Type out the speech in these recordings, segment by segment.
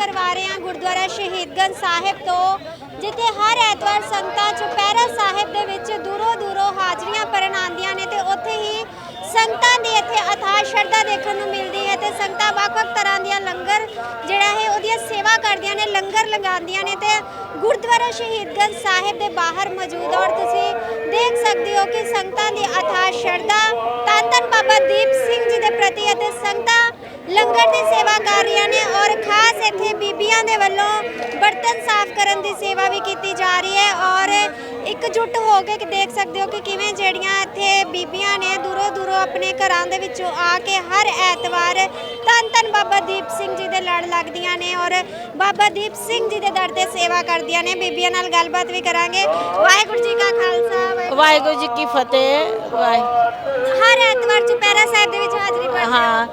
ਕਰਵਾ ਰਹੇ ਹਾਂ ਗੁਰਦੁਆਰਾ ਸ਼ਹੀਦਗੰਜ ਸਾਹਿਬ ਤੋਂ, ਜਿੱਥੇ ਹਰ ਐਤਵਾਰ ਸੰਗਤਾਂ ਚੁਪਹਿਰਾ ਸਾਹਿਬ ਦੇ ਵਿੱਚ ਦੂਰੋਂ ਦੂਰੋਂ ਹਾਜ਼ਰੀਆਂ ਭਰਨ ਆਉਂਦੀਆਂ ਨੇ ਤੇ ਉੱਥੇ ਹੀ ਸੰਗਤਾਂ ਦੀ ਇੱਥੇ ਅਥਾਹ ਸ਼ਰਧਾ ਦੇਖਣ ਨੂੰ ਮਿਲਦੀ ਹੈ ਤੇ ਸੰਗਤਾਂ ਵੱਖ-ਵੱਖ ਤਰ੍ਹਾਂ ਦੀਆਂ ਲੰਗਰ ਜਿਹੜਾ ਹੈ ਉਹਦੀਆਂ ਸੇਵਾ ਕਰਦੀਆਂ ਨੇ, ਲੰਗਰ ਲਗਾਉਂਦੀਆਂ ਨੇ ਤੇ ਗੁਰਦੁਆਰਾ ਸ਼ਹੀਦਗੰਜ ਸਾਹਿਬ ਦੇ ਬਾਹਰ ਮੌਜੂਦ ਔਰ ਤੁਸੀਂ ਦੇਖ ਸਕਦੇ ਹੋ ਕਿ ਸੰਗਤਾਂ ਦੀ ਅਥਾਹ ਸ਼ਰਧਾ ਧੰਨ ਧੰਨ ਬਾਬਾ ਦੀਪ ਸਿੰਘ ਜੀ ਦੇ ਪ੍ਰਤੀ ਅਤੇ ਸੰਗਤਾਂ ਲੰਗਰ ਦੀ ਸੇਵਾ ਕਰ ਰਹੀਆਂ ਨੇ ਔਰ ਖਾਸ ਇੱਥੇ ਬੀਬੀਆਂ ਦੇ ਵੱਲੋਂ ਬਰਤਨ ਸਾਫ਼ ਕਰਨ ਦੀ ਸੇਵਾ ਵੀ ਕੀਤੀ ਜਾ ਰਹੀ ਹੈ ਔਰ ਇਕਜੁੱਟ ਹੋ ਕੇ ਦੇਖ ਸਕਦੇ ਹੋ ਕਿ ਕਿਵੇਂ ਜਿਹੜੀਆਂ ਇੱਥੇ ਬੀਬੀਆਂ ਨੇ ਦੂਰੋਂ ਦੂਰੋਂ ਆਪਣੇ ਘਰਾਂ ਦੇ ਵਿੱਚੋਂ ਆ ਕੇ ਹਰ ਐਤਵਾਰ ਧੰਨ ਧੰਨ ਬਾਬਾ ਦੀਪ ਸਿੰਘ ਜੀ ਦੇ ਲੜ ਲੱਗਦੀਆਂ ਨੇ ਔਰ ਬਾਬਾ ਦੀਪ ਸਿੰਘ ਜੀ ਦੇ ਦਰ ਤੇ ਸੇਵਾ ਕਰਦੀਆਂ ਨੇ। ਬੀਬੀਆਂ ਨਾਲ ਗੱਲਬਾਤ ਵੀ ਕਰਾਂਗੇ। ਵਾਹਿਗੁਰੂ ਜੀ ਕਾ ਖਾਲਸਾ ਵਾਹਿਗੁਰੂ ਜੀ ਕੀ ਫਤਿਹ ਵਾਹਿ ਹਰ ਐਤਵਾਰ ਚੁਪਹਿਰਾ ਸਾਹਿਬ ਦੇ ਵਿੱਚ ਹਾਜ਼ਰੀ ਭਰਦੇ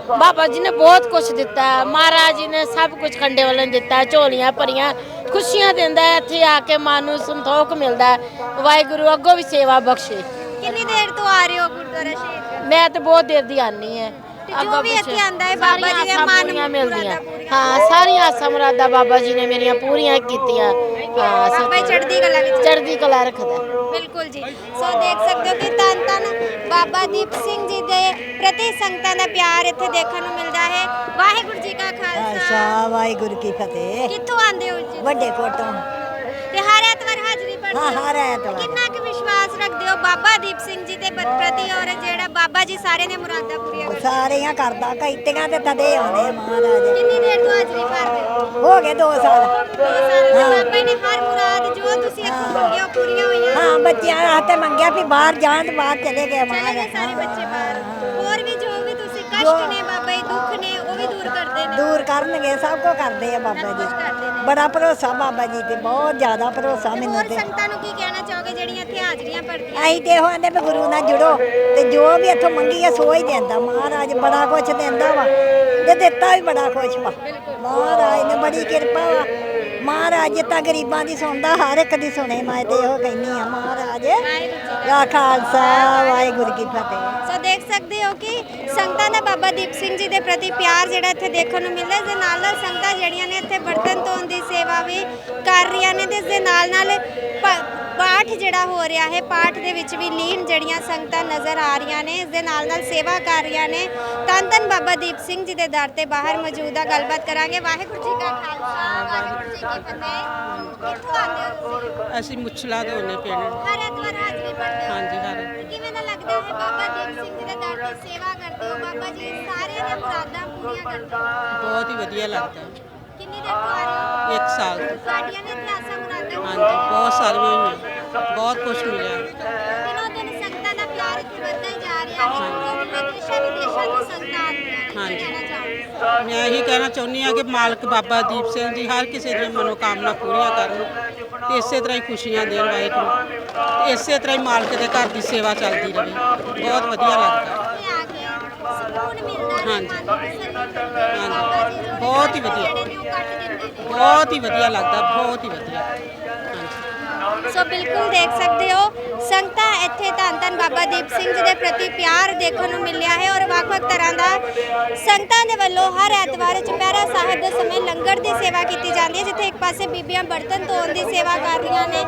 ਹੋ। ਬਾਬਾ ਜੀ ਨੇ ਬਹੁਤ ਕੁਝ ਦਿੱਤਾ ਹੈ। ਮਹਾਰਾਜ ਜੀ ਨੇ ਸਭ ਕੁਝ ਖੰਡੇ ਵਾਲੇ ਨੇ ਦਿੱਤਾ ਹੈ। ਝੋਲੀਆਂ ਭਰੀਆਂ ਖੁਸ਼ੀਆਂ ਦਿੰਦਾ ਹੈ। ਇੱਥੇ ਆ ਕੇ ਮਨ ਨੂੰ ਸੰਤੋਖ ਮਿਲਦਾ ਹੈ। ਵਾਹਿਗੁਰੂ ਅੱਗੋਂ ਵੀ ਸੇਵਾ ਬਖਸ਼ੇ ਕਿੰਨੀ ਦੇਰ ਤੋਂ ਆ ਰਹੇ ਹੋ ਗੁਰਦੁਆਰਾ ਸ਼ਹੀਦ ਮੈਂ ਤੇ ਬਹੁਤ ਦੇਰ ਦੀ ਆਨੀ ਹੈ ਜੋ ਵੀ ਇੱਥੇ ਆਂਦਾ ਹੈ ਬਾਬਾ ਜੀ ਦੇ ਮਨ ਪੂਰੀਆਂ ਮਿਲਦੀਆਂ। ਹਾਂ ਸਾਰੀਆਂ ਆਸਾਂ ਮੁਰਾਦਾਂ ਬਾਬਾ ਜੀ ਨੇ ਮੇਰੀਆਂ ਪੂਰੀਆਂ ਕੀਤੀਆਂ। ਹਾਂ ਬਾਬਾ ਸੱਚ। ਚੜ੍ਹਦੀ ਕਲਾ ਵਿੱਚ ਚੜ੍ਹਦੀ ਕਲਾ ਰੱਖਦਾ ਬਿਲਕੁਲ ਜੀ। ਸੋ ਦੇਖ ਸਕਦੇ ਹੋ ਕਿ ਧੰਨ ਧੰਨ ਬਾਬਾ ਦੀਪ ਸਿੰਘ ਜੀ ਦੇ ਪ੍ਰਤੀ ਸੰਗਤਾਂ ਦਾ ਪਿਆਰ ਇੱਥੇ ਦੇਖਣ ਨੂੰ ਮਿਲਦਾ ਹੈ। ਵਾਹਿਗੁਰੂ ਜੀ ਕਾ ਖਾਲਸਾ। ਖਾਲਸਾ ਵਾਹਿਗੁਰੂ ਕੀ ਫਤਿਹ। ਕਿੱਥੋਂ ਆਂਦੇ ਹੋ ਜੀ? ਵੱਡੇ ਕੋਟੋਂ। ਤੇ ਹਰ ਐਤਵਾਰ ਹਾਜ਼ਰੀ ਭਰਦੇ ਹਾਂ, ਹੋ? ਹਰ ਐਤਵਾਰ। ਕਿੰਨਾ ਬਾਬਾ ਦੀਪ ਸਿੰਘ ਜੀ ਦੇ ਪ੍ਰਤੀ ਔਰ ਜਿਹੜਾ ਬਾਬਾ ਜੀ ਸਾਰੇ ਨੇ ਮੁਰਾਦਾਂ ਪੂਰੀਆਂ ਕਰਦੇ। ਸਾਰੀਆਂ ਕਰਦਾ ਕਈਤੀਆਂ ਤੇ ਤਦੇ ਆਉਂਦੇ ਮਹਾਰਾਜ। ਕਿੰਨੀ ਦੇਰ ਤੋਂ ਹਾਜ਼ਰੀ ਭਰਦੇ ਹੋ? ਗਏ 2 ਸਾਲ। ਦੋ ਸਾਲ ਦੇ ਬਾਬਾ ਜੀ ਨੇ ਹਰ ਮੁਰਾਦ ਜੋ ਤੁਸੀਂ ਇੱਥੋਂ ਮੰਗਿਆ ਉਹ ਪੂਰੀਆਂ ਹੋਈਆਂ? ਹਾਂ ਬੱਚਿਆਂ ਵਾਸਤੇ ਮੰਗਿਆ ਵੀ ਬਾਹਰ ਜਾਣ ਤੇ ਬਾਹਰ ਚਲੇ ਗਏ ਚਲੇ ਮਹਾਰਾਜ ਗਏ ਸਾਰੇ ਬੱਚੇ ਬਾਹਰ। ਹੋਰ ਵੀ ਜੋ ਵੀ ਤੁਸੀਂ ਕਸ਼ਟ ਨੇ ਬਾਬਾ ਜੀ ਦੁੱਖ ਨੇ ਦੂਰ ਕਰਦੇ ਨੇ। ਦੂਰ ਕਰਨਗੇ ਸਭ ਕੁਝ ਕਰਦੇ ਆ ਬਾਬਾ ਜੀ। ਬੜਾ ਭਰੋਸਾ ਬਾਬਾ ਜੀ ਤੇ ਬਹੁਤ ਜ਼ਿਆਦਾ ਭਰੋਸਾ ਮੈਨੂੰ ਹੋਰ ਤੇ। ਸੰਗਤਾਂ ਨੂੰ ਕੀ ਕਹਿਣਾ ਚਾਹੋਗੇ ਜਿਹੜੀਆਂ ਇੱਥੇ ਹਾਜ਼ਰੀਆਂ ਭਰਦੀਆਂ? ਅਸੀਂ ਤੇ ਇਹੋ ਆਂਦੇ ਵੀ ਗੁਰੂ ਨਾਲ ਜੁੜੋ ਤੇ ਜੋ ਵੀ ਇੱਥੋਂ ਮੰਗੀਏ ਸੋ ਹੀ ਦਿੰਦਾ। ਮਹਾਰਾਜ ਬੜਾ ਕੁਛ ਦਿੰਦਾ ਵਾ ਤੇ ਦਿੱਤਾ ਵੀ ਬੜਾ ਕੁਛ ਵਾ। ਮਹਾਰਾਜ ਨੇ ਬੜੀ ਕਿਰਪਾ ਵਾ। ਮਹਾਰਾਜ ਜਿੱਦਾਂ ਗਰੀਬਾਂ ਦੀ ਸੁਣਦਾ ਹਰ ਇੱਕ ਦੀ ਸੁਣੇ। ਮੈਂ ਤੇ ਇਹੋ ਕਹਿੰਨੀ ਆ ਮਹਾਰਾਜ। ਦਾ ਖਾਲਸਾ ਵਾਹਿਗੁਰੂ ਕੀ ਫਤਿਹ। ਸੋ ਦੇਖ ਸਕਦੇ ਹੋ ਕਿ ਸੰਗਤਾਂ ਦਾ ਬਾਬਾ ਦੀਪ ਸਿੰਘ ਜੀ ਦੇ ਪ੍ਰਤੀ ਪਿਆਰ ਜਿਹੜਾ ਇੱਥੇ ਦੇਖਣ ਨੂੰ ਮਿਲਦਾ ਦੇ ਨਾਲ ਨਾਲ ਸੰਗਤਾਂ ਜਿਹੜੀਆਂ ਨੇ ਇੱਥੇ ਬਰਤਨ ਧੋਣ ਦੀ ਸੇਵਾ ਵੀ ਕਰ ਰਹੀਆਂ ਨੇ ਤੇ ਇਸ ਦੇ ਨਾਲ ਨਾਲ ਪ- ਪਾਠ ਜਿਹੜਾ ਹੋ ਰਿਹਾ ਹੈ ਪਾਠ ਦੇ ਵਿੱਚ ਵੀ ਲੀਨ ਜਿਹੜੀਆਂ ਸੰਗਤਾਂ ਨਜ਼ਰ ਆ ਰਹੀਆਂ ਨੇ ਇਸ ਦੇ ਨਾਲ ਨਾਲ ਸੇਵਾ ਕਰ ਰਹੀਆਂ ਨੇ। ਧੰਨ ਧੰਨ ਬਾਬਾ ਦੀਪ ਸਿੰਘ ਜੀ ਦੇ ਦਰ ਤੇ ਬਾਹਰ ਮੌਜੂਦ ਆ ਗੱਲਬਾਤ ਕਰਾਂਗੇ। ਵਾਹਿਗੁਰੂ ਜੀ ਕਾ ਖਾਲਸਾ ਵਾਹਿਗੁਰੂ ਜੀ ਕੀ ਫਤਿਹ। ਕਿੱਥੋਂ ਆਉਂਦੇ ਹੋ ਤੁਸੀਂ? ਅਸੀਂ ਮੁੱਛਲਾ ਦੇ ਹੁੰਨੇ ਪਿੰਡ। ਹਰ ਐਤਵਾਰ ਹਾਜ਼ਰੀ ਭਰਦੇ ਹੋ? ਹਾਂਜੀ ਹਰ ਤੇ ਕਿਵੇਂ ਦਾ ਲੱਗਦਾ ਹੈ ਬਾਬਾ ਦੀਪ ਸਿੰਘ ਜੀ ਦੇ ਦਰ ਤੇ ਸੇਵਾ ਕਰਦੇ ਹੋ? ਬਾਬਾ ਜੀ ਸਾਰਿਆਂ ਦੀਆਂ ਮੁਰਾਦਾਂ ਪੂਰੀਆਂ ਕਰਦੇ ਹੋ? ਬਹੁਤ ਹੀ ਵਧੀਆ ਲੱਗਦਾ। ਕਿੰਨੀ ਦੇਰ ਤੋਂ ਆ ਰਹੇ ਹੋ? ਇੱਕ ਸਾਲ। ਤੋਂ ਸਾਡੀਆਂ ਨੇ ਇਤਿਹਾਸਾਂ ਮੁਰਾਦਾਂ ਹਾਂਜੀ ਬਹੁਤ ਸਾਰੀਆਂ ਹੋਈਆਂ ਬਹੁਤ ਕੁਝ ਮਿਲਿਆ। ਦਿਨੋਂ ਦਿਨ ਸੰਗਤਾਂ ਦਾ ਪਿਆਰ ਇੱਥੇ ਵੱਧਦਾ ਹੀ ਜਾ ਰਿਹਾ ਹੈ। ਕਿਉਂਕਿ ਦੇਸ਼ਾਂ ਵਿਦੇਸ਼ਾਂ ਤੋਂ ਸੰਗਤਾਂ ਆਉਂਦੀਆਂ ਨੇ। ਹਾਂਜੀ। ਕਹਿਣਾ ਮੈਂ ਇਹੀ ਕਹਿਣਾ ਚਾਹੁੰਦੀ ਹਾਂ ਕਿ ਮਾਲਕ ਬਾਬਾ ਦੀਪ ਸਿੰਘ ਜੀ ਹਰ ਕਿਸੇ ਦੀਆਂ ਮਨੋਕਾਮਨਾ ਪੂਰੀਆਂ ਕਰਨ ਤੇ ਇਸੇ ਤਰ੍ਹਾਂ ਹੀ ਖੁਸ਼ੀਆਂ ਦੇਣ ਵਾਹਿਗੁਰੂ। ਤੇ ਇਸੇ ਤਰ੍ਹਾਂ ਹੀ ਮਾਲਕ ਦੇ ਘਰ ਦੀ ਸੇਵਾ ਚੱਲਦੀ ਰਹੇ। ਬਹੁਤ ਵਧੀਆ ਲੱਗਦਾ ਇੱਥੇ ਆ ਕੇ ਸਕੂਨ ਮਿਲਦਾ ਹੈ ਹਾਂਜੀ। ਬਹੁਤ ਹੀ ਵਧੀਆ। ਬਹੁਤ ਹੀ ਵਧੀਆ ਲੱਗਦਾ, ਬਹੁਤ ਹੀ ਵਧੀਆ ਹਾਂਜੀ ਸੋ ਬਿਲਕੁਲ ਦੇਖ ਸਕਦੇ ਹੋ ਸੰਗਤਾਂ ਇੱਥੇ ਧੰਨ ਧੰਨ ਬਾਬਾ ਦੀਪ ਸਿੰਘ ਜੀ ਦੇ ਪ੍ਰਤੀ ਪਿਆਰ ਦੇਖਣ ਨੂੰ ਮਿਲਿਆ ਹੈ ਔਰ ਵੱਖ-ਵੱਖ ਤਰ੍ਹਾਂ ਦਾ ਸੰਗਤਾਂ ਦੇ ਵੱਲੋਂ ਹਰ ਐਤਵਾਰ ਚੁਪਹਿਰਾ ਸਾਹਿਬ ਦੇ ਸਮੇਂ ਲੰਗਰ ਦੀ ਸੇਵਾ ਕੀਤੀ ਜਾਂਦੀ ਹੈ, ਜਿੱਥੇ ਇੱਕ ਪਾਸੇ ਬੀਬੀਆਂ ਬਰਤਨ ਧੋਣ ਦੀ ਸੇਵਾ ਕਰ ਰਹੀਆਂ ਨੇ।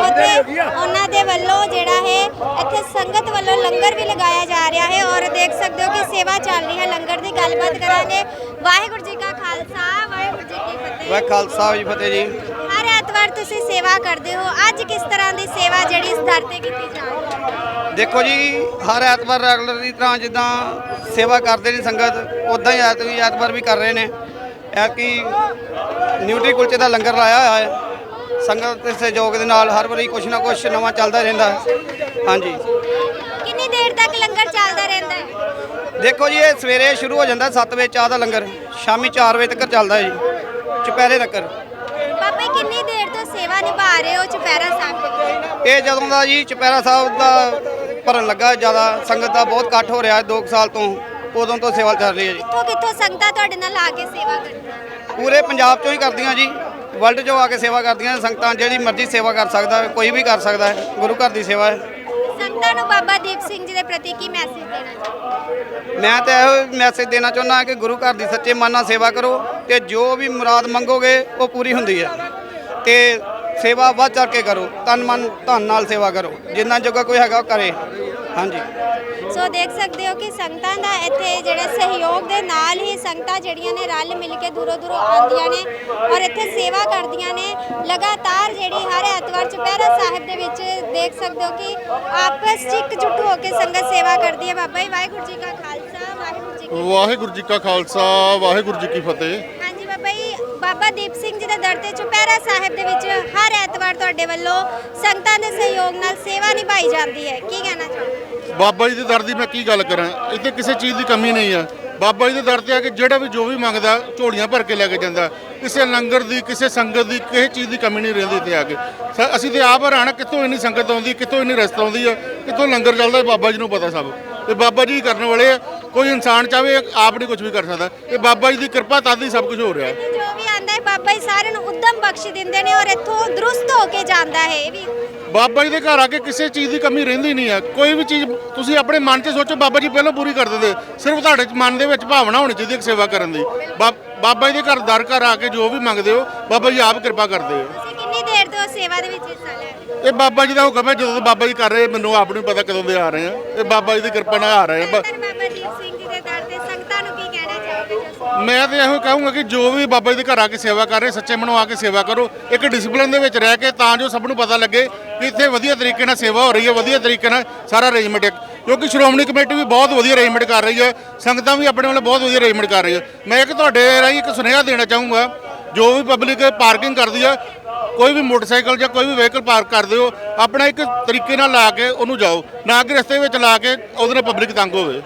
ਉੱਥੇ ਉਹਨਾਂ ਦੇ ਵੱਲੋਂ ਜਿਹੜਾ ਹੈ, ਇੱਥੇ ਸੰਗਤ ਵੱਲੋਂ ਲੰਗਰ ਵੀ ਲਗਾਇਆ ਜਾ ਰਿਹਾ ਹੈ ਔਰ ਦੇਖ ਸਕਦੇ ਹੋ ਕਿ ਸੇਵਾ ਚੱਲ ਰਹੀ ਹੈ, ਲੰਗਰ ਦੀ ਗੱਲਬਾਤ ਕਰਾਂਗੇ। ਵਾਹਿਗੁਰੂ ਜੀ ਕਾ ਖਾਲਸਾ, ਵਾਹਿਗੁਰੂ ਜੀ ਕੀ ਫਤਿਹ। ਵਾਹ ਖਾਲਸਾ ਜੀ ਫਤਿਹ ਜੀ। ਐਤਵਾਰ ਤੁਸੀਂ ਸੇਵਾ ਕਰਦੇ ਹੋ। ਅੱਜ ਕਿਸ ਤਰ੍ਹਾਂ ਦੀ ਸੇਵਾ ਜਿਹੜੀ ਇਸ ਦਰ ਤੇ ਕੀਤੀ ਜਾ ਰਹੀ ਹੈ? ਦੇਖੋ ਜੀ ਹਰ ਐਤਵਾਰ ਰੈਗੂਲਰ ਦੀ ਤਰ੍ਹਾਂ ਜਿੱਦਾਂ ਸੇਵਾ ਕਰਦੇ ਨੇ ਸੰਗਤ ਉਦਾਂ ਹੀ ਐਤ ਵੀ ਐਤਵਾਰ ਵੀ ਕਰ ਰਹੇ ਨੇ। ਐਤਕੀ ਨਿਊਟਰੀ ਕੁਲਚੇ ਦਾ ਲੰਗਰ ਲਾਇਆ ਹੋਇਆ ਹੈ। ਸੰਗਤ ਦੇ ਸਹਿਯੋਗ ਦੇ ਨਾਲ ਹਰ ਵਾਰੀ ਕੁਛ ਨਾ ਕੁਛ ਨਵਾਂ ਚੱਲਦਾ ਰਹਿੰਦਾ ਹੈ। ਹਾਂਜੀ। ਕਿੰਨੀ ਦੇਰ ਤੱਕ ਲੰਗਰ ਚੱਲਦਾ ਰਹਿੰਦਾ ਹੈ? ਦੇਖੋ ਜੀ ਇਹ ਸਵੇਰੇ ਸ਼ੁਰੂ ਹੋ ਜਾਂਦਾ 7 ਵਜੇ ਚਾਹ ਦਾ ਲੰਗਰ। ਸ਼ਾਮੀ 4 ਵਜੇ ਤੱਕ ਚੱਲਦਾ ਹੈ ਜੀ। ਚੁਪਹਿਰੇ ਤੱਕ। ਬਾਬਾ ਜੀ ਕਿੰਨੀ ਸੇਵਾ ਨਿਭਾ ਰਹੇ ਹੋ ਚੁਪਹਿਰਾ ਸਾਹਿਬ? ਇਹ ਜਦੋਂ ਦਾ ਜੀ ਚੁਪਹਿਰਾ ਸਾਹਿਬ ਦਾ ਭਰਨ ਲੱਗਾ ਜ਼ਿਆਦਾ ਸੰਗਤ ਦਾ ਬਹੁਤ ਇਕੱਠ ਹੋ ਰਿਹਾ 2 ਸਾਲ ਤੋਂ ਉਦੋਂ ਤੋਂ ਸੇਵਾ ਚੱਲ ਰਹੀ ਹੈ ਜੀ। ਕਿੱਥੋਂ ਕਿੱਥੋਂ ਸੰਗਤਾਂ ਤੁਹਾਡੇ ਨਾਲ ਆ ਕੇ ਸੇਵਾ ਕਰਦੀਆਂ ਪੂਰੇ ਪੰਜਾਬ ਚੋਂ ਹੀ ਕਰਦੀਆਂ ਜੀ ਵਰਲਡ ਚੋਂ ਆ ਕੇ ਸੇਵਾ ਕਰਦੀਆਂ ਸੰਗਤਾਂ ਜਿਹੜੀ ਮਰਜ਼ੀ ਸੇਵਾ ਕਰ ਸਕਦਾ ਹੈ ਕੋਈ ਵੀ ਕਰ ਸਕਦਾ ਹੈ ਗੁਰੂ ਘਰ ਦੀ ਸੇਵਾ ਹੈ। ਸੰਗਤਾਂ ਸੰਗਤਾਂ ਨੂੰ ਬਾਬਾ ਦੀਪ ਸਿੰਘ ਜੀ ਦੇ ਪ੍ਰਤੀ ਕੀ ਮੈਸੇਜ ਦੇਣਾ ਚਾਹੁੰਦੇ ਮੈਂ ਤਾਂ ਇਹੋ ਮੈਸੇਜ ਦੇਣਾ ਚਾਹੁੰਦਾ ਕਿ ਗੁਰੂ ਘਰ ਦੀ ਸੱਚੇ ਮਨ ਨਾਲ ਸੇਵਾ ਕਰੋ ਤੇ ਜੋ ਵੀ ਮੁਰਾਦ ਮੰਗੋਗੇ ਉਹ ਪੂਰੀ ਹੁੰਦੀ ਹੈ। ਤੇ ਸੇਵਾ ਵੱਧ ਚੜ ਕੇ ਕਰੋ ਤਨ ਮਨ ਧਨ ਨਾਲ ਸੇਵਾ ਕਰੋ ਜਿੰਨਾ ਜੋਗਾ ਕੋਈ ਹੈਗਾ ਉਹ ਕਰੇ। ਹਾਂਜੀ। ਸੋ ਦੇਖ ਸਕਦੇ ਹੋ ਕਿ ਸੰਗਤਾਂ ਦਾ ਇੱਥੇ ਜਿਹੜਾ ਸਹਿਯੋਗ ਦੇ ਨਾਲ ਹੀ ਸੰਗਤਾਂ ਜਿਹੜੀਆਂ ਨੇ ਰਲ ਮਿਲ ਕੇ ਦੂਰੋਂ ਦੂਰੋਂ ਆਉਂਦੀਆਂ ਨੇ ਔਰ ਇੱਥੇ ਸੇਵਾ ਕਰਦੀਆਂ ਨੇ। ਲਗਾਤਾਰ ਜਿਹੜੀ ਹਰ ਐਤਵਾਰ ਚੁਪਹਿਰਾ ਸਾਹਿਬ ਦੇ ਵਿੱਚ ਦੇਖ ਸਕਦੇ ਹੋ ਕਿ ਆਪਸ 'ਚ ਇਕਜੁੱਟ ਹੋ ਕੇ ਸੰਗਤ ਸੇਵਾ ਕਰਦੀ ਹੈ। ਬਾਬਾ ਜੀ ਵਾਹਿਗੁਰੂ ਜੀ ਕਾ ਖਾਲਸਾ ਵਾਹਿਗੁਰੂ ਜੀ ਕੀ ਵਾਹਿਗੁਰੂ ਜੀ ਕਾ ਖਾਲਸਾ ਵਾਹਿਗੁਰੂ ਜੀ ਕੀ ਫਤਿਹ। ਬਾਬਾ ਦੀਪ ਸਿੰਘ ਜੀ ਦੇ ਦਰ ਤੇ ਚੁਪਹਿਰਾ ਸਾਹਿਬ ਦੇ ਵਿੱਚ ਹਰ ਐਤਵਾਰ ਤੁਹਾਡੇ ਵੱਲੋਂ ਸੰਗਤਾਂ ਦੇ ਸਹਿਯੋਗ ਨਾਲ ਸੇਵਾ ਨਿਭਾਈ ਜਾਂਦੀ ਹੈ। ਕੀ ਕਹਿਣਾ ਚਾਹੋਗੇ? ਬਾਬਾ ਜੀ ਦੇ ਦਰ ਦੀ ਮੈਂ ਕੀ ਗੱਲ ਕਰਾਂ? ਇੱਥੇ ਕਿਸੇ ਚੀਜ਼ ਦੀ ਕਮੀ ਨਹੀਂ ਆ। ਬਾਬਾ ਜੀ ਦੇ ਦਰ ਤੇ ਆ ਕੇ ਜਿਹੜਾ ਵੀ ਜੋ ਵੀ ਮੰਗਦਾ ਝੋਲੀਆਂ ਭਰ ਕੇ ਲੈ ਕੇ ਜਾਂਦਾ। ਕਿਸੇ ਲੰਗਰ ਦੀ ਕਿਸੇ ਸੰਗਤ ਦੀ ਕਿਸੇ ਚੀਜ਼ ਦੀ ਕਮੀ ਨਹੀਂ ਰਹਿੰਦੀ ਇੱਥੇ ਆ ਕੇ। ਅਸੀਂ ਤੇ ਆਪ ਹੈਰਾਨ ਆ ਕਿੱਥੋਂ ਇੰਨੀ ਸੰਗਤ ਆਉਂਦੀ ਕਿੱਥੋਂ ਇੰਨੀ ਰਸਤ ਆਉਂਦੀ ਆ ਕਿੱਥੋਂ ਲੰਗਰ ਚੱਲਦਾ ਬਾਬਾ ਜੀ ਨੂੰ ਪਤਾ ਸਭ। ਤੇ ਬਾਬਾ ਜੀ ਕਰਨ ਵਾਲੇ ਆ ਕੋਈ ਇਨਸਾਨ ਚਾਹੇ ਆਪ ਨਹੀਂ ਕੁਝ ਵੀ ਕਰ ਸਕਦਾ। ਇਹ ਬਾਬਾ ਜੀ ਦੀ ਕਿਰਪਾ ਤਦ ਹੀ ਸਭ ਕੁਝ ਹੋ ਰਿਹਾ। ਹੈ ਇੱਥੇ ਜੋ ਵੀ ਆਂਦਾ ਹੈ। ਬਾਬਾ ਜੀ ਸਾਰਿਆਂ ਨੂੰ ਉਦਮ ਬਖਸ਼ ਦਿੰਦੇ ਨੇ ਔਰ ਇੱਥੋਂ ਦਰੁਸਤ ਹੋ ਕੇ ਜਾਂਦਾ ਹੈ ਇਹ ਵੀ। ਬਾਬਾ ਜੀ ਦੇ ਘਰ ਆ ਕੇ ਕਿਸੇ ਚੀਜ਼ ਦੀ ਕਮੀ ਰਹਿੰਦੀ ਨਹੀਂ ਆ। ਕੋਈ ਵੀ ਚੀਜ਼ ਤੁਸੀਂ ਆਪਣੇ ਮਨ 'ਚ ਸੋਚੋ ਬਾਬਾ ਜੀ ਪਹਿਲਾਂ ਪੂਰੀ ਕਰ ਦਿੰਦੇ। ਸਿਰਫ ਤੁਹਾਡੇ ਮਨ ਦੇ ਵਿੱਚ ਭਾਵਨਾ ਹੋਣੀ ਚਾਹੀਦੀ ਹੈ ਸੇਵਾ ਕਰਨ ਦੀ। ਬਾਬਾ ਜੀ ਦੇ ਘਰ ਦਰ ਘਰ ਆ ਕੇ ਜੋ ਵੀ ਮੰਗਦੇ ਹੋ ਬਾਬਾ ਜੀ ਆਪ ਕਿਰਪਾ ਕਰਦੇ ਹੋ ਤੁਸੀਂ ਕਿੰਨੀ ਦੇਰ ਤੋਂ ਸੇਵਾ ਦੇ ਵਿੱਚ ਹਿੱਸਾ ਲੈ ਰਹੇ ਹੋ? ਇਹ ਬਾਬਾ ਜੀ ਦਾ ਹੁਕਮ ਹੈ ਜਦੋਂ ਬਾਬਾ ਜੀ ਕਰ ਰਹੇ ਮੈਨੂੰ ਆਪ ਨੂੰ ਪਤਾ ਕਦੋਂ ਦੇ ਆ ਰਹੇ ਆ। ਇਹ ਬਾਬਾ ਜੀ ਦੀ ਕਿਰਪਾ ਨਾਲ ਆ ਰਹੇ ਆ ਬ- ਧੰਨ ਬਾਬਾ ਦੀਪ ਸਿੰਘ ਜੀ ਦੇ ਦਰ ਤੇ ਸੰਗਤਾਂ ਨੂੰ ਕੀ ਕਹਿਣਾ ਚਾਹੋਗੇ ਜੋ ਸੁਣ- ਮੈਂ ਤੇ ਇਹੋ ਕਹੂੰਗਾ ਕਿ ਜੋ ਵੀ ਬਾਬਾ ਜੀ ਦੇ ਘਰ ਆ ਕੇ ਸੇਵਾ ਕਰ ਰਹੇ, ਸੱਚੇ ਮਨੋਂ ਆ ਕੇ ਸੇਵਾ ਕਰੋ, ਇੱਕ ਡਿਸਪਲਿਨ ਦੇ ਵਿੱਚ ਰਹਿ ਕੇ ਤਾਂ ਜੋ ਸਭ ਨੂੰ ਪਤਾ ਲੱਗੇ ਕਿ ਇੱਥੇ ਵਧੀਆ ਤਰੀਕੇ ਨਾਲ ਸੇਵਾ ਹੋ ਰਹੀ ਹੈ, ਵਧੀਆ ਤਰੀਕੇ ਨਾਲ ਸਾਰਾ ਅਰੇਂਜਮੈਂਟ ਹੈ। ਕਿਉਂਕਿ ਸ਼੍ਰੋਮਣੀ ਕਮੇਟੀ ਵੀ ਬਹੁਤ ਵਧੀਆ ਅਰੇਂਜਮੈਂਟ ਕਰ ਰਹੀ ਹੈ, ਸੰਗਤਾਂ ਵੀ ਆਪਣੇ ਵੱਲੋਂ ਬਹੁਤ ਵਧੀਆ ਅਰੇਂਜਮੈਂਟ ਕਰ ਰਹੀ ਹੈ ਮੈਂ ਇੱਕ ਤੁਹਾਡੇ ਰਾਹੀਂ ਇੱਕ ਸੁਨੇਹਾ ਦੇਣਾ ਚਾਹੂੰਗਾ, ਜੋ ਵੀ ਪਬਲਿਕ ਪਾਰਕਿੰਗ ਕਰਦੀ ਹੈ ਕੋਈ ਵੀ ਮੋਟਰਸਾਈਕਲ ਜਾਂ ਕੋਈ ਵੀ ਵਹੀਕਲ ਪਾਰਕ ਕਰਦੇ ਹੋ, ਆਪਣਾ ਇੱਕ ਤਰੀਕੇ ਨਾਲ ਲਾ ਕੇ ਉਹਨੂੰ ਜਾਓ। ਨਾ ਕਿ ਰਸਤੇ ਵਿੱਚ ਲਾ ਕੇ ਉਹਦੇ ਨਾਲ ਪਬਲਿਕ ਤੰਗ ਹੋਵੇ।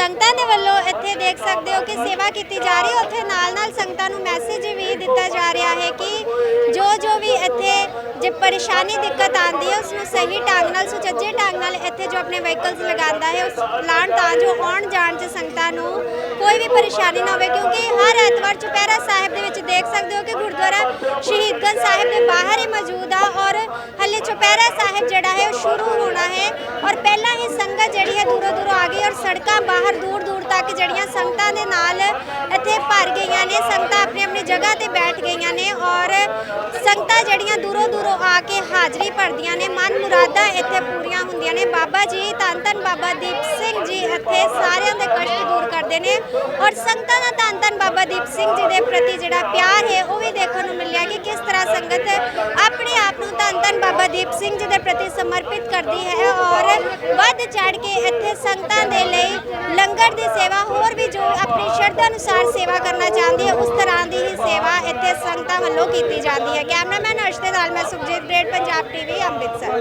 ਸੰਗਤਾਂ ਦੇ ਵੱਲੋਂ ਇੱਥੇ ਦੇਖ ਸਕਦੇ ਹੋ ਕਿ ਸੇਵਾ ਕੀਤੀ ਜਾ ਰਹੀ ਹੈ। ਉੱਥੇ ਨਾਲ ਨਾਲ ਸੰਗਤਾਂ ਨੂੰ ਮੈਸੇਜ ਵੀ ਦਿੱਤਾ ਜਾ ਰਿਹਾ ਹੈ ਕਿ ਜੋ ਜੋ ਵੀ ਇੱਥੇ ਜੇ ਪਰੇਸ਼ਾਨੀ, ਦਿੱਕਤ ਆਉਂਦੀ ਹੈ ਉਸ ਨੂੰ ਸਹੀ ਢੰਗ ਨਾਲ, ਸੁਚੱਜੇ ਢੰਗ ਨਾਲ ਇੱਥੇ ਜੋ ਆਪਣੇ ਵਹੀਕਲਸ ਲਗਾਉਂਦਾ ਹੈ, ਉਸ ਲਾਣ ਤਾਂ ਜੋ ਆਉਣ ਜਾਣ 'ਚ ਸੰਗਤਾਂ ਨੂੰ ਕੋਈ ਵੀ ਪਰੇਸ਼ਾਨੀ ਨਾ ਹੋਵੇ। ਕਿਉਂਕਿ ਹਰ ਐਤਵਾਰ ਚੁਪਹਿਰਾ ਸਾਹਿਬ ਦੇ ਵਿੱਚ ਦੇਖ ਸਕਦੇ ਹੋ ਕਿ ਗੁਰਦੁਆਰਾ ਸ਼ਹੀਦਗੰਜ ਸਾਹਿਬ ਦੇ ਬਾਹਰ ਹੀ ਮੌਜੂਦ ਆ। ਔਰ ਹਲੇ ਚੁਪਹਿਰਾ ਸਾਹਿਬ ਜਿਹੜਾ ਹੈ ਉਹ ਸ਼ੁਰੂ ਹੋਣਾ ਹੈ ਔਰ ਪਹਿਲਾਂ ਹੀ ਸੰਗਤ ਜਿਹੜੀ ਹੈ ਦੂਰੋਂ ਦੂਰੋਂ ਆ ਗਈ ਔਰ ਸੜਕਾਂ ਬਾਹਰ ਦੂਰ ਦੂਰ ਤੱਕ ਜਿਹੜੀਆਂ ਸੰਗਤਾਂ ਦੇ ਨਾਲ ਇੱਥੇ ਭਰ ਗਈਆਂ ਨੇ, ਸੰਗਤਾਂ ਆਪਣੀ ਆਪਣੀ ਜਗ੍ਹਾ ਤੇ ਬੈਠ ਗਈਆਂ ਨੇ ਔਰ ਸੰਗਤਾਂ ਜਿਹੜੀਆਂ ਦੂਰੋਂ ਦੂਰੋਂ ਆ ਕੇ ਹਾਜ਼ਰੀ ਭਰਦੀਆਂ ਨੇ, ਮਨ ਮੁਰਾਦਾਂ ਇੱਥੇ ਪੂਰੀਆਂ ਹੁੰਦੀਆਂ ਨੇ। ਬਾਬਾ ਜੀ, ਧੰਨ ਧੰਨ ਬਾਬਾ ਦੀਪ ਸਿੰਘ ਜੀ ਇੱਥੇ ਸਾਰਿਆਂ ਦੇ ਕਸ਼ਟ ਦੂਰ ਕਰਦੇ ਨੇ ਔਰ ਸੰਗਤਾਂ ਦਾ ਧੰਨ ਧੰਨ ਬਾਬਾ ਦੀਪ ਸਿੰਘ ਜੀ ਦੇ ਪ੍ਰਤੀ ਜਿਹੜਾ ਪਿਆਰ ਹੈ ਉਹ ਵੀ ਦੇਖਣ ਨੂੰ ਮਿਲਿਆ ਕਿ ਕਿਸ ਤਰ੍ਹਾਂ ਸੰਗਤ ਆਪਣੇ ਆਪ ਨੂੰ ਧੰਨ ਧੰਨ ਬਾਬਾ ਦੀਪ ਸਿੰਘ ਜੀ ਦੇ ਪ੍ਰਤੀ ਸਮਰਪਿਤ ਕਰਦੀ ਹੈ ਔਰ ਵੱਧ ਚੜ ਕੇ ਇੱਥੇ ਸੰਗਤਾਂ ਦੇ ਲਈ ਲੰਗਰ ਦੀ ਸੇਵਾ, ਹੋਰ ਵੀ ਜੋ ਆਪਣੀ ਸ਼ਰਧਾ ਅਨੁਸਾਰ ਸੇਵਾ ਕਰਨਾ ਚਾਹੁੰਦੀ ਹੈ, ਉਸ ਤਰ੍ਹਾਂ ਦੀ ਹੀ ਸੇਵਾ ਇੱਥੇ ਸੰਗਤਾਂ ਵੱਲੋਂ ਕੀਤੀ ਜਾਂਦੀ ਹੈ। ਕੈਮਰਾਮੈਨ ਅਰਸ਼ ਦੇ ਨਾਲ ਮੈਂ ਸੁਖਜੀਤ ਗ੍ਰੇਟ ਪੰਜਾਬ ਟੀਵੀ, ਅੰਮ੍ਰਿਤਸਰ।